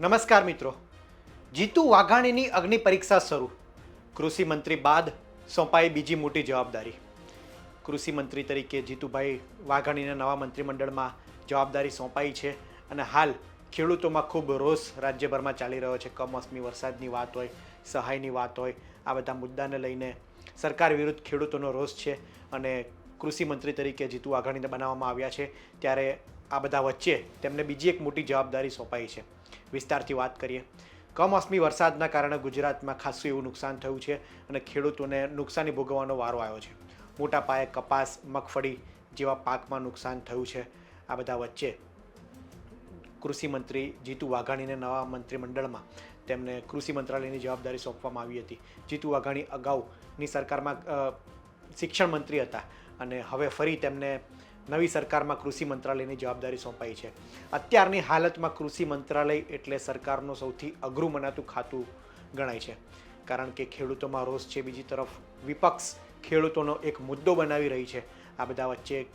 નમસ્કાર મિત્રો. જીતુ વાઘાણીની અગ્નિ પરીક્ષા શરૂ. કૃષિ મંત્રી બાદ સોંપાઈ બીજી મોટી જવાબદારી. કૃષિ મંત્રી તરીકે જીતુભાઈ વાઘાણીના નવા મંત્રીમંડળમાં જવાબદારી સોંપાઈ છે અને હાલ ખેડૂતોમાં ખૂબ રોષ રાજ્યભરમાં ચાલી રહ્યો છે. કમોસમી વરસાદની વાત હોય, સહાયની વાત હોય, આ બધા મુદ્દાને લઈને સરકાર વિરુદ્ધ ખેડૂતોનો રોષ છે અને કૃષિ મંત્રી તરીકે જીતુ વાઘાણીને બનાવવામાં આવ્યા છે. ત્યારે આ બધા વચ્ચે તેમને બીજી એક મોટી જવાબદારી સોંપાઈ છે. વિસ્તારથી વાત કરીએ. કમોસમી વરસાદના કારણે ગુજરાતમાં ખાસું એવું નુકસાન થયું છે અને ખેડૂતોને નુકસાની ભોગવવાનો વારો આવ્યો છે. મોટા પાયે કપાસ, મગફળી જેવા પાકમાં નુકસાન થયું છે. આ બધા વચ્ચે કૃષિ મંત્રી જીતુ વાઘાણીને નવા મંત્રીમંડળમાં તેમને કૃષિ મંત્રાલયની જવાબદારી સોંપવામાં આવી હતી. જીતુ વાઘાણી અગાઉની સરકારમાં શિક્ષણ મંત્રી હતા અને હવે ફરી તેમને નવી સરકારમાં કૃષિ મંત્રાલયની જવાબદારી સોંપાઈ છે. અત્યારની હાલતમાં કૃષિ મંત્રાલય એટલે સરકારનું સૌથી અઘરું મનાતું ખાતું ગણાય છે. કારણ કે ખેડૂતોમાં રોષ છે બીજી તરફ, વિપક્ષ ખેડૂતોનો એક મુદ્દો બનાવી રહી છે. આ બધા વચ્ચે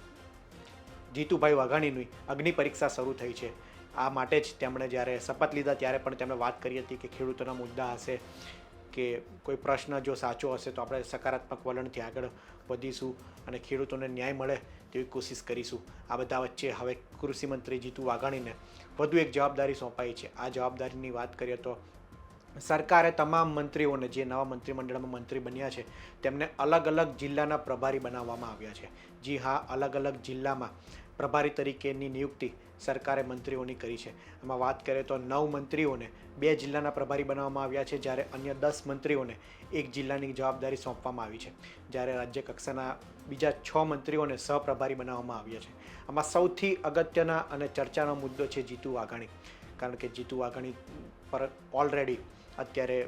જીતુભાઈ વાઘાણીની અગ્નિ પરીક્ષા શરૂ થઈ છે. આ માટે જ તેમણે જ્યારે શપથ લીધા ત્યારે પણ તેમણે વાત કરી હતી કે ખેડૂતોના મુદ્દા હશે. કે કોઈ પ્રશ્ન જો સાચો હશે તો આપણે સકારાત્મક વલણથી આગળ વધીશું અને ખેડૂતોને ન્યાય મળે તેવી કોશિશ કરીશું. આ બધા વચ્ચે હવે કૃષિમંત્રી જીતુ વાઘાણીને વધુ એક જવાબદારી સોંપાઈ છે. આ જવાબદારીની વાત કરીએ તો સરકારે તમામ મંત્રીઓને જે નવા મંત્રીમંડળમાં મંત્રી બન્યા છે, તેમને અલગ અલગ જિલ્લાના પ્રભારી બનાવવામાં આવ્યા છે. જી હા અલગ અલગ જિલ્લામાં પ્રભારી તરીકેની નિયુક્તિ સરકારે મંત્રીઓની કરી છે. એમાં વાત કરીએ તો નવ મંત્રીઓને બે જિલ્લાના પ્રભારી બનાવવામાં આવ્યા છે, જ્યારે અન્ય દસ મંત્રીઓને એક જિલ્લાની જવાબદારી સોંપવામાં આવી છે, જ્યારે રાજ્ય કક્ષાના બીજા છ મંત્રીઓને સહપ્રભારી બનાવવામાં આવ્યા છે. આમાં સૌથી અગત્યના અને ચર્ચાનો મુદ્દો છે જીતુ વાઘાણી, કારણ કે જીતુ વાઘાણી પર ઓલરેડી અત્યારે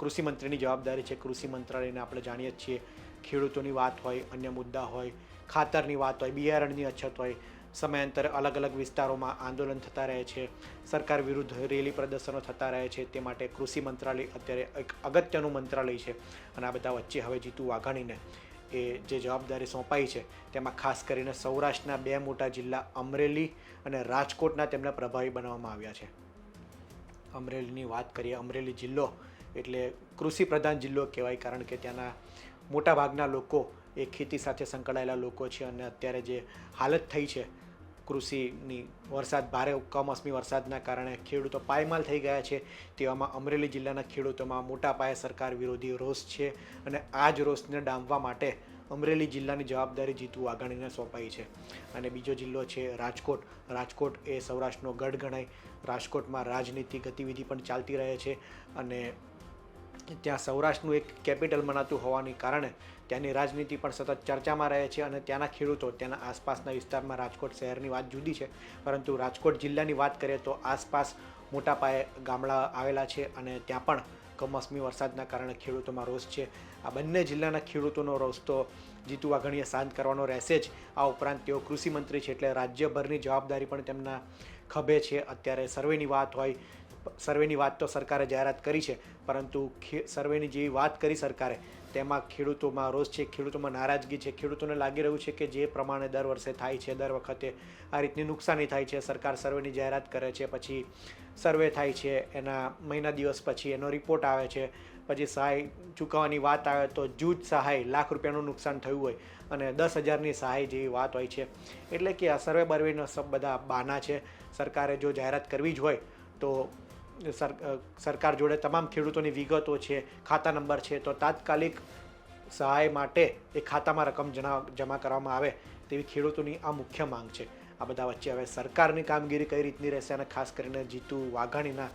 કૃષિ મંત્રીની જવાબદારી છે. કૃષિ મંત્રાલયને આપણે જાણીએ છીએ, ખેડૂતોની વાત હોય, અન્ય મુદ્દા હોય ખાતરની વાત હોય, બિયારણની અછત હોય, સમયાંતરે અલગ અલગ વિસ્તારોમાં આંદોલન થતા રહે છે, સરકાર વિરુદ્ધ રેલી પ્રદર્શનો થતા રહે છે, તે માટે કૃષિ મંત્રાલય અત્યારે એક અગત્યનું મંત્રાલય છે. અને આ બધા વચ્ચે હવે જીતુ વાઘાણીને એ જે જવાબદારી સોંપાઈ છે, તેમાં ખાસ કરીને સૌરાષ્ટ્રના બે મોટા જિલ્લા અમરેલી અને રાજકોટના તેમને પ્રભાવી બનાવવામાં આવ્યા છે. અમરેલીની વાત કરીએ, અમરેલી જિલ્લો એટલે કૃષિ પ્રધાન જિલ્લો કહેવાય, કારણ કે ત્યાંના મોટાભાગના લોકો એ ખેતી સાથે સંકળાયેલા લોકો છે અને અત્યારે જે હાલત થઈ છે કૃષિની વરસાદ, ભારે કમોસમી વરસાદના કારણે ખેડૂતો પાયમાલ થઈ ગયા છે. તેવામાં અમરેલી જિલ્લાના ખેડૂતોમાં મોટા પાયે સરકાર વિરોધી રોષ છે અને આ જ રોષને ડામવા માટે અમરેલી જિલ્લાની જવાબદારી જીતુ વાઘાણીને સોંપાઈ છે. અને બીજો જિલ્લો છે રાજકોટ. રાજકોટ એ સૌરાષ્ટ્રનો ગઢ ગણાય. રાજકોટમાં રાજનીતિ ગતિવિધિ પણ ચાલતી રહે છે અને ત્યાં સૌરાષ્ટ્રનું એક કેપિટલ મનાતું હોવાને કારણે ત્યાંની રાજનીતિ પણ સતત ચર્ચામાં રહે છે અને ત્યાંના ખેડૂતો ત્યાંના આસપાસના વિસ્તારમાં રાજકોટ શહેરની વાત જુદી છે. પરંતુ રાજકોટ જિલ્લાની વાત કરીએ તો આસપાસ મોટા પાયે ગામડા આવેલા છે અને ત્યાં પણ કમોસમી વરસાદના કારણે ખેડૂતોમાં રોષ છે. આ બંને જિલ્લાના ખેડૂતોનો રોષ તો જીતુ ઘણીએ શાંત કરવાનો રહેશે જ. આ ઉપરાંત તેઓ કૃષિમંત્રી છે એટલે રાજ્યભરની જવાબદારી પણ તેમના ખભે છે. અત્યારે સર્વેની વાત હોય સર્વેની વાત તો સરકારે જાહેરાત કરી છે, પરંતુ સર્વેની જેવી વાત કરી સરકારે, તેમાં ખેડૂતોમાં રોષ છે, ખેડૂતોમાં નારાજગી છે, ખેડૂતોને લાગી રહ્યું છે કે જે પ્રમાણે દર વર્ષે થાય છે, દર વખતે આ રીતની નુકસાની થાય છે, સરકાર સર્વેની જાહેરાત કરે છે, પછી સર્વે થાય છે, એના મહિના દિવસ પછી એનો રિપોર્ટ આવે છે, પછી સહાય ચૂકવવાની વાત આવે તો જૂજ સહાય, લાખ રૂપિયાનું નુકસાન થયું હોય અને દસ હજારની સહાય જેવી વાત હોય છે. એટલે કે આ સર્વે બર્વેના સબ બધા બાના છે. સરકારે જો જાહેરાત કરવી જ હોય તો સરકાર જોડે તમામ ખેડૂતોની વિગતો છે, ખાતા નંબર છે, તો તાત્કાલિક સહાય માટે એ ખાતામાં રકમ જમા કરવામાં આવે તેવી ખેડૂતોની આ મુખ્ય માંગ છે. આ બધા વચ્ચે હવે સરકારની કામગીરી કઈ રીતની રહેશે અને ખાસ કરીને જીતુ વાઘાણીના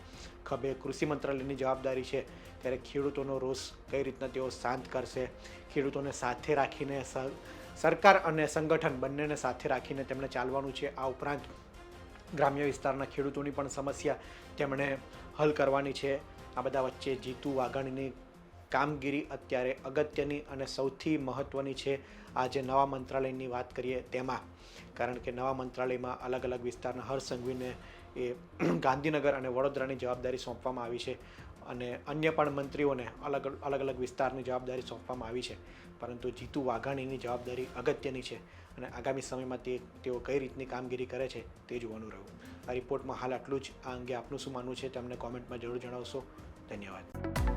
ખભે કૃષિ મંત્રાલયની જવાબદારી છે, ત્યારે ખેડૂતોનો રોષ કઈ રીતના તેઓ શાંત કરશે, ખેડૂતોને સાથે રાખીને સરકાર અને સંગઠન બંનેને સાથે રાખીને તેમણે ચાલવાનું છે આ ઉપરાંત ગ્રામ્ય વિસ્તારના ખેડૂતોની પણ સમસ્યા તેમણે હલ કરવાની છે. આ બધા વચ્ચે જીતુ વાઘાણીની કામગીરી અત્યારે અગત્યની અને સૌથી મહત્ત્વની છે. આજે નવા મંત્રાલયની વાત કરીએ તેમાં, કારણ કે નવા મંત્રાલયમાં અલગ અલગ વિસ્તારના હર સંઘવીને એ ગાંધીનગર અને વડોદરાની જવાબદારી સોંપવામાં આવી છે. અને અન્ય પણ મંત્રીઓને અલગ અલગ અલગ વિસ્તારની જવાબદારી સોંપવામાં આવી છે. પરંતુ જીતુ વાઘાણીની જવાબદારી અગત્યની છે અને આગામી સમયમાં તે તેઓ કઈ રીતની કામગીરી કરે છે તે જોવાનું રહ્યું. આ રિપોર્ટમાં હાલ આટલું જ. આ અંગે આપનું શું માનવું છે તમને કોમેન્ટમાં જરૂર જણાવશો. ધન્યવાદ.